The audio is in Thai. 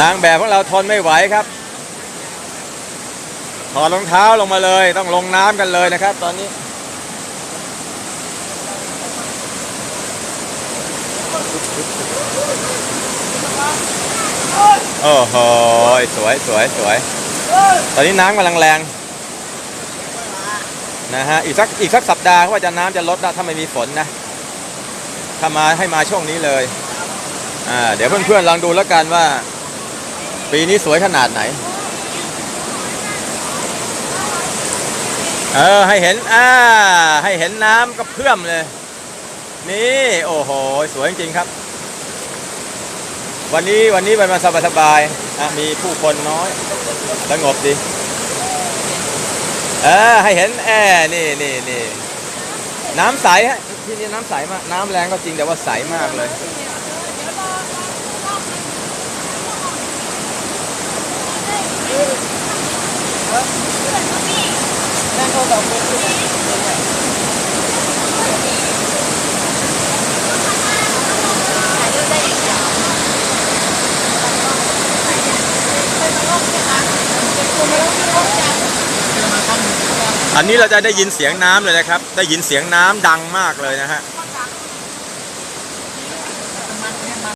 นางแบบของเราทนไม่ไหวครับ ถอดรองเท้าลงมาเลย ต้องลงน้ำกันเลยนะครับ ตอนนี้ โอ้โห สวยสวยสวย ตอนนี้น้ำกำลังแรงนะฮะ อีกสักอีกสักสัปดาห์เขาว่าจะน้ำจะลดนะถ้าไม่มีฝนนะ ถ้ามาให้มาช่วงนี้เลย อ่า เดี๋ยวเพื่อนๆลองดูแล้วกันว่า ปีนี้สวยขนาดไหน เออ ให้เห็น อ่า ให้เห็นน้ำก็เพื่อมเลย นี่ โอ้โห สวยจริงครับ วันนี้วันนี้มันมาสบายๆอะมีผู้คนน้อย สงบดี เออ ให้เห็น แอนี่นี่นี่น้ำใสฮะที่นี่น้ำใสมาก น้ำแรงก็จริงแต่ว่าใสมากเลย อันนี้เราจะได้ยินเสียงน้ำเลยนะครับ ได้ยินเสียงน้ำดังมากเลยนะฮะ